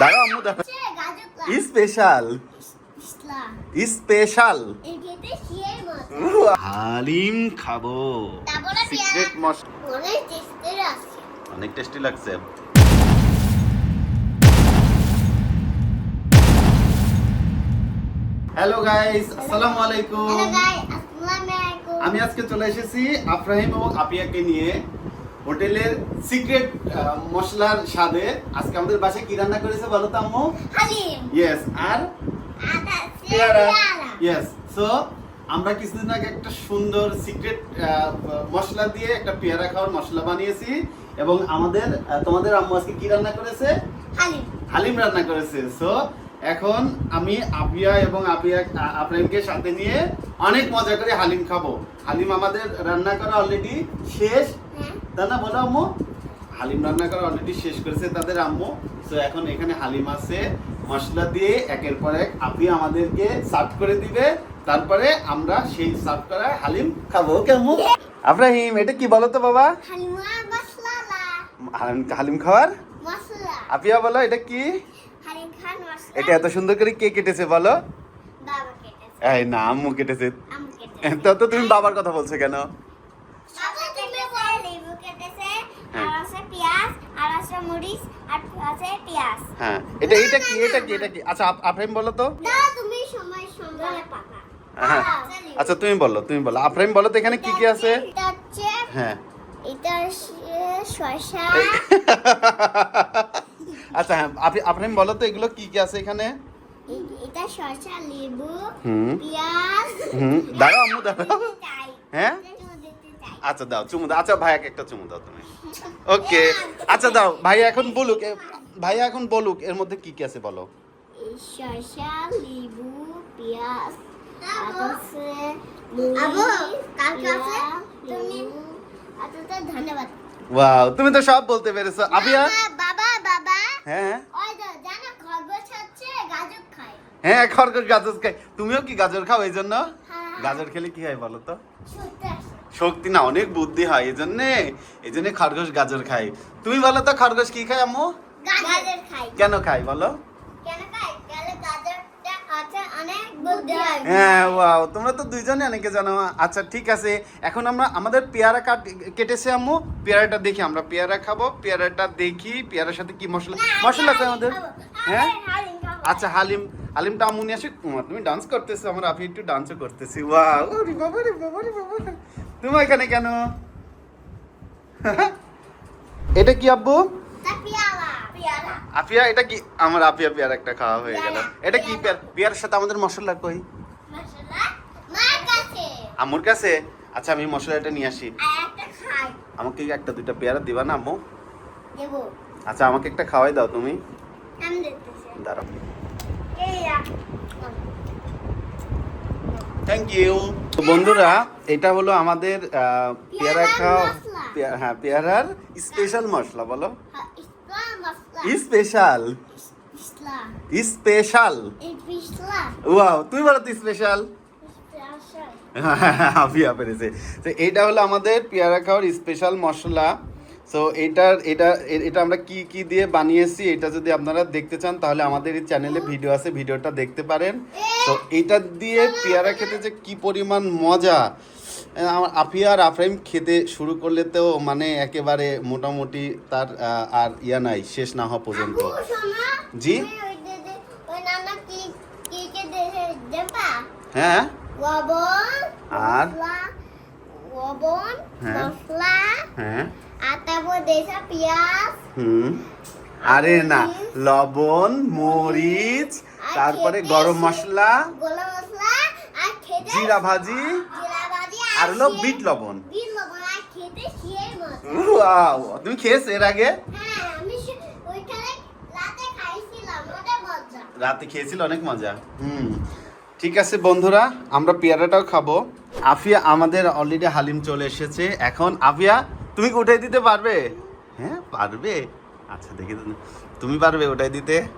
দাঁড়াও আম্মু দাঁড়াও। স্পেশাল স্পেশাল হালিম খাব। সিক্রেট মশ অনেক টেস্টি লাগছে। হ্যালো গাইস আসসালামু আলাইকুম আসসালামু আলাইকুম আমি আজকে চলে এসেছি আফরাহিম এবং আপিয়াকে নিয়ে। হোটেলের সিক্রেট মশলার স্বাদে আজকে আমাদের বাসায় কি রান্না করেছে বলো তো আম্মু? হালিম। ইয়েস আর? পেয়ারা। ইয়েস সো আমরা কিছুদিন আগে একটা সুন্দর সিক্রেট মশলা দিয়ে একটা পেয়ারা খাওয়ার মশলা বানিয়েছি এবং আমাদের তোমাদের আম্মু আজকে কি রান্না করেছে? হালিম। হালিম রান্না করেছে। সো এখন আমি আপিয়া এবং আপিয়া আ- আফরাইমকে সাথে নিয়ে অনেক মজা করে হালিম খাব। হালিম আমাদের রান্না করা অলরেডি শেষ। না বলো আম্মু। হালিম রান্না করা অলরেডি শেষ করেছে তাদের আম্মু। তো এখন এখানে হালিম আছে। মশলা দিয়ে একের পর এক আপনি আমাদেরকে সার্ভ করে দিবে। তারপরে আমরা সেই সার্ভ করা হালিম খাব। কেমন আব্রাহিম এটা কি বলো তো বাবা? হালিমা মশলা হালিম হালিম খাওয়ার? মশলা আপিয়া বলো এটা কি? এটা এত সুন্দর করে কে কেটেছে বলো? বাবা এই না আম্মু কেটেছে। তো তো তুমি বাবার কথা বলছো কেন বাবা কেটেছে লেবু কেটেছে হ্যাঁ। আর আছে পেঁয়াজ আর আছে মরিচ আর আছে পেঁয়াজ। হ্যাঁ এটা এটা কি এটা কি এটা কি? আচ্ছা আফরাইম বলো তো। দাদা তুমি সময় সময় পাকা হ্যাঁ আচ্ছা তুমি বলো তুমি বলো। আফরাইম বলো তো এখানে কি কি আছে? এটা হচ্ছে হ্যাঁ। এটা শসা। আচ্ছা হ্যাঁ আপনি আফরাইম বলো তো এগুলো কি কি আছে এখানে? এটা শসা লেবু পেঁয়াজ। হুম দাঁড়াও আম্মু দাঁড়াও। হ্যাঁ। আচ্ছা দাও চুমু দাও। আচ্ছা ভাইয়াকে একটা চুমু দাও তুমি। ওকে আচ্ছা দাও ভাইয়া এখন বলুক ভাইয়া এখন বলুক এর মধ্যে কি কি আছে বলো? শসা লেবু পেঁয়াজ আর হচ্ছে ধন্যবাদ। ওয়াও তুমি তো সব বলতে পেরেছ। আপিয়া বাবা, বাবা। হ্যাঁ ওই তো জানো খরগোশ হচ্ছে গাজর খায়। হ্যাঁ খরগোশ গাজর খাই তুমিও কি গাজর খাও এই জন্য? হ্যাঁ। গাজর খেলে কি হয় বলো তো। শক্তি না অনেক বুদ্ধি হয় এই জন্যে এই জন্য খরগোশ গাজর খাই। তুমি বলো তো খরগোশ কি খায় আম্মু? কেন খাই বলো? হয়। ওয়াও তোমরা তো দুইজনে অনেকে জানো। আচ্ছা ঠিক আছে এখন আমরা আমাদের পেয়ারা কাট কেটেছে আম্মু। পেয়ারাটা দেখি আমরা পেয়ারা খাব পেয়ারাটা দেখি পেয়ারার সাথে কি মশলা মশলা আছে আমাদের? হ্যাঁ? আচ্ছা হালিম হালিমটা আম্মু নিয়ে আসে তুমি ডান্স করতেছো আমরা আপনি একটু ডান্সও করতেছি। ওয়াও ওরে বাবা রে বাবা রে বাবা। তুমি এখানে কেন? এটা কি আব্বু? আপিয়া এটা কি? আমার আপিয়া পেয়ারা একটা খাওয়া হয়ে গেল। এটা কি পেয়ারা। পেয়ার? পেয়ারের সাথে আমাদের মশলা কই? মশলা? কাছে। আচ্ছা আমি মশলাটা নিয়ে আসি। আমাকে একটা দুইটা পেয়ারা দিবা না আম্মু? আচ্ছা আমাকে একটা খাওয়াই দাও তুমি। দাঁড়াও। থ্যাংক ইউ তো বন্ধুরা এটা হলো আমাদের পেয়ারা খাওয়া হ্যাঁ পেয়ারার স্পেশাল মশলা বলো। হ্যাঁ, স্পেশাল স্পেশাল ওয়াও তুমি বলো তো স্পেশাল। ইসলাম আপিয়া পেরেছে তো এইটা হলো আমাদের পেয়ারা খাওয়ার স্পেশাল মশলা। সো এটার এটা এটা আমরা কি কি দিয়ে বানিয়েছি এটা যদি আপনারা দেখতে চান তাহলে আমাদের এই চ্যানেলে ভিডিও আছে ভিডিওটা দেখতে পারেন তো এটা দিয়ে পেয়ারা খেতে যে কি পরিমাণ মজা আমার আপিয়া আর আফরাইম খেতে শুরু করলে তো মানে একেবারে মোটামুটি তার আর ইয়া নাই শেষ না হওয়া পর্যন্ত জি? হ্যাঁ আর? হ্যাঁ। আর হুম না লবণ মরিচ তারপরে গরম মশলা। জিরা ভাজি। আর হলো বিট লবণ। তুমি খেয়েছো এর আগে? হ্যাঁ রাতে খেয়েছিল অনেক মজা। হুম। ঠিক আছে বন্ধুরা আমরা পেয়ারাটাও খাব। আফিয়া আমাদের অলরেডি হালিম চলে এসেছে। এখন আফিয়া তুমি কি উঠাই দিতে পারবে? হ্যাঁ পারবে। আচ্ছা দেখি। তুমি পারবে উঠাই দিতে?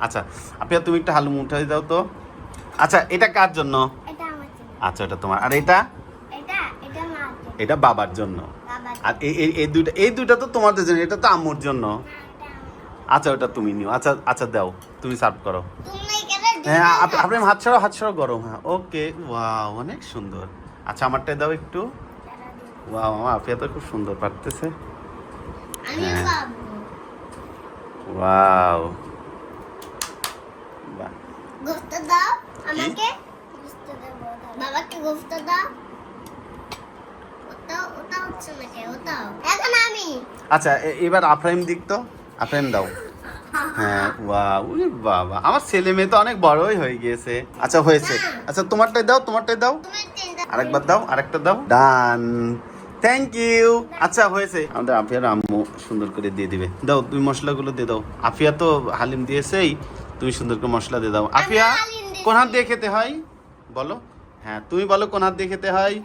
আচ্ছা আফিয়া তুমি একটা হালুম উঠাই দাও তো। আচ্ছা এটা কার জন্য? এটা আমার জন্য। আচ্ছা এটা তোমার। আর এটা? এটা এটা মার এটা বাবার জন্য। বাবা আর এই এই- এই দুইটা এই দুইটা তো তোমাদের জন্য এটা তো আম্মুর জন্য। আচ্ছা ওটা তুমি নিও। আচ্ছা আচ্ছা দাও। তুমি সার্ভ করো। হ্যাঁ আপনি হাত ছাড়াও হাত ছাড়াও গরম। হ্যাঁ ওকে ওয়াও অনেক সুন্দর। আচ্ছা আমারটাই দাও একটু। ওয়াও আমার আপিয়া তো খুব সুন্দর পারতেছে। হ্যাঁ। ওয়াও বাহ। দাও আমাকে। বাবাকে দাও। আচ্ছা এবার আফরাইম দিক তো। আফরাইম দাও। হ্যাঁ ওয়াও বাবা। আমার ছেলে মেয়ে তো অনেক বড়ই হয়ে গিয়েছে। আচ্ছা হয়েছে। আচ্ছা তোমারটাই দাও তোমারটাই দাও। আরেকবার দাও আরেকটা দাও। ডান। থ্যাংক ইউ আচ্ছা হয়েছে। আমাদের আফিয়ার আম্মু সুন্দর করে দিয়ে দিবে। দাও তুমি মশলাগুলো দিয়ে দাও। আফিয়া তো হালিম দিয়েছেই তুমি সুন্দর করে মশলা দিয়ে দাও। আফিয়া কোন হাত দিয়ে খেতে হয়? বলো। হ্যাঁ তুমি বলো কোন হাত দিয়ে খেতে হয়?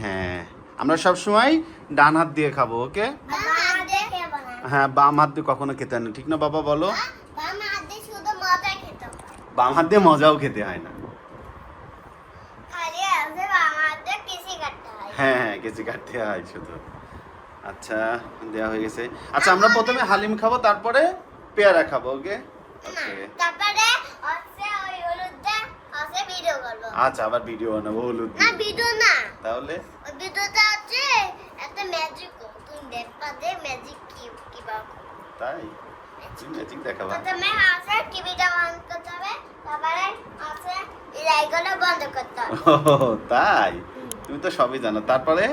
হ্যাঁ আমরা সব সময় ডান হাত দিয়ে খাব ওকে? হ্যাঁ বাম হাত দিয়ে কখনো খেতে হয় না ঠিক না বাবা বলো। বাম হাত দিয়ে মজাও খেতে হয় না। হ্যাঁ হ্যাঁ কেজি কাটতে হয় শুধু। আচ্ছা দেওয়া হয়ে গেছে। আচ্ছা আমরা প্রথমে হালিম খাব তারপরে পেয়ারা খাব ওকে? তারপরে আচ্ছা আবার ভিডিও বানাবো হলুদ না। ভিডিও না। তাহলে? ভিডিওটা হচ্ছে একটা ম্যাজিক তুমি দেখবা যে ম্যাজিক কি কি বা তাই? ম্যাজিক দেখাবা। প্রথমে আছে টিভিটা অন করতে হবে তারপরে আছে লাইটগুলো বন্ধ করতে হবে। তাই? তুমি তো সবই জানো। তারপরে?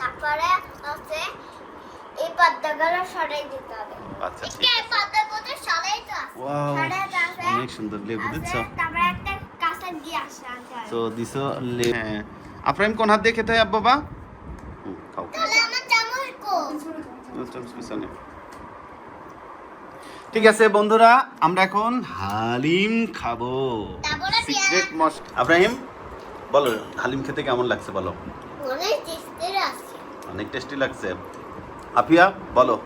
তারপরে হচ্ছে এই পর্দাগুলো সরাই দিতে হবে। আচ্ছা ঠিক একটা এই পর্দাগুলো সরাই তো আছে। ওয়াও অনেক সুন্দর লেবু দিচ্ছ। তারপরে একটা গ্লাস আনতে হবে তো দিছো লে হ্যাঁ। আফরাইম কোন হাত দিয়ে খেতে হয় বাবা খাও। তাহলে আমার চামচ কো চামচ পিছনে। ঠিক আছে বন্ধুরা আমরা এখন হালিম খাব। সিক্রেট মস আব্রাহিম বলো হালিম খেতে কেমন লাগছে বলো? অনেক টেস্টি আছে অনেক টেস্টি লাগছে। আপিয়া বলো।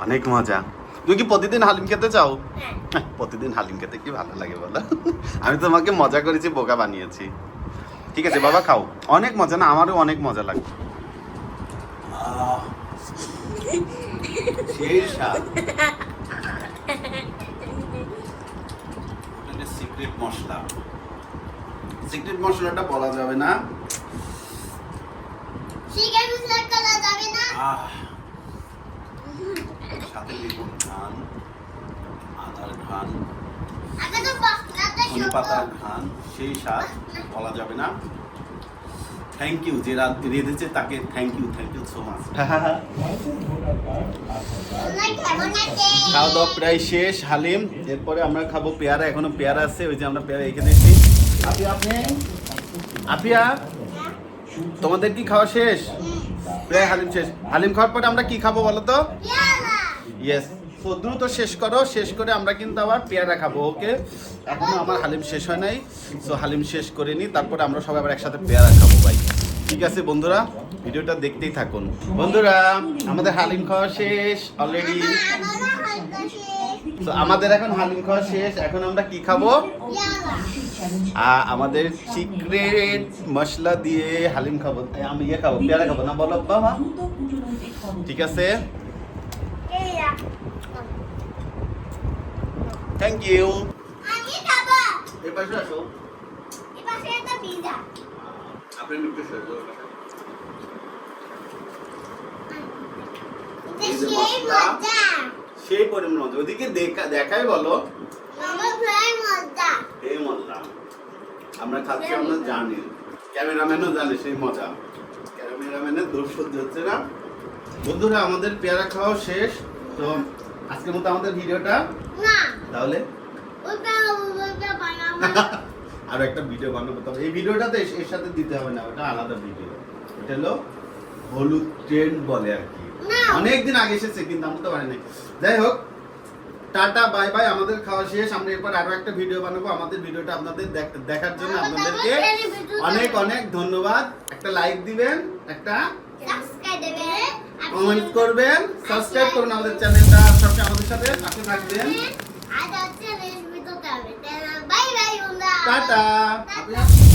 অনেক মজা। তুমি কি প্রতিদিন হালিম খেতে চাও? হ্যাঁ। হ্যাঁ, প্রতিদিন হালিম খেতে কি ভালো লাগে বলো? আমি তোমাকে মজা করেছি বোকা বানিয়েছি। ঠিক আছে বাবা খাও। অনেক মজা না আমারও অনেক মজা লাগে সেই স্বাদ। সিক্রেট মশলা। সিক্রেট মশলাটা বলা যাবে না। সাথে আদার পাতার সেই স্বাদ বলা যাবে না। থ্যাংক ইউ যে রাত রেঁধেছে তাকে thank you thank you so much খাওয়া দাওয়া প্রায় শেষ, হালিম। এরপরে আমরা খাব পেয়ারা, এখনও পেয়ারা আছে, ওই যে আমরা পেয়ারা রেখে আপনি? আপিয়া তোমাদের কি খাওয়া শেষ? প্রায় হালিম শেষ। হালিম, খাওয়ার পরে আমরা কি খাব বলো তো? ইয়েস তো দ্রুত শেষ করো, শেষ করে আমরা কিন্তু আবার পেয়ারা খাব, ওকে? এখনও আমার হালিম শেষ হয় নাই। সো হালিম শেষ করে নিই তারপরে আমরা সবাই আবার একসাথে পেয়ারা খাব ভাই ঠিক আছে বন্ধুরা ভিডিওটা দেখতেই থাকুন। বন্ধুরা আমাদের হালিম খাওয়া শেষ অলরেডি তো আমাদের এখন হালিম খাওয়া শেষ। এখন আমরা কি খাব? আমাদের সিক্রেট মশলা দিয়ে হালিম খাব। আমি ইয়ে খাব পেয়ারা খাব। না বলো বাবা। ঠিক আছে? থ্যাংক ইউ পাশে আসো। এই পাশে একটা পিজা আপনি সেই পরিমাণ মজা। ওদিকে দেখাই বলো। এই মজা। আমরা খাচ্ছি আমরা জানি। ক্যামেরাম্যানও জানে সেই মজা। ক্যামেরাম্যানের দোষ সহ্য হচ্ছে না। বন্ধুরা আমাদের পেয়ারা খাওয়া শেষ। তো আজকের মতো আমাদের ভিডিওটা তাহলে আর একটা ভিডিও বানাবো। তবে এই ভিডিওটা তো এর- সাথে দিতে হবে না ওটা আলাদা ভিডিও এটা হলো হলুদ ট্রেন্ড বলে আর কি। অনেকদিন আগে এসেছে কিন্তু আমরা তো পারি নাই। যাই হোক টাটা বাই বাই আমাদের খাওয়া শেষ। আমরা এরপর আরও একটা ভিডিও বানাবো। আমাদের ভিডিওটা আপনাদের দেখ- দেখার জন্য আপনাদেরকে অনেক অনেক ধন্যবাদ। একটা লাইক দিবেন একটা কমেন্ট করবেন। সাবস্ক্রাইব করুন আমাদের চ্যানেলটা সবসময় আমাদের সাথে পাশে থাকবেন Tata.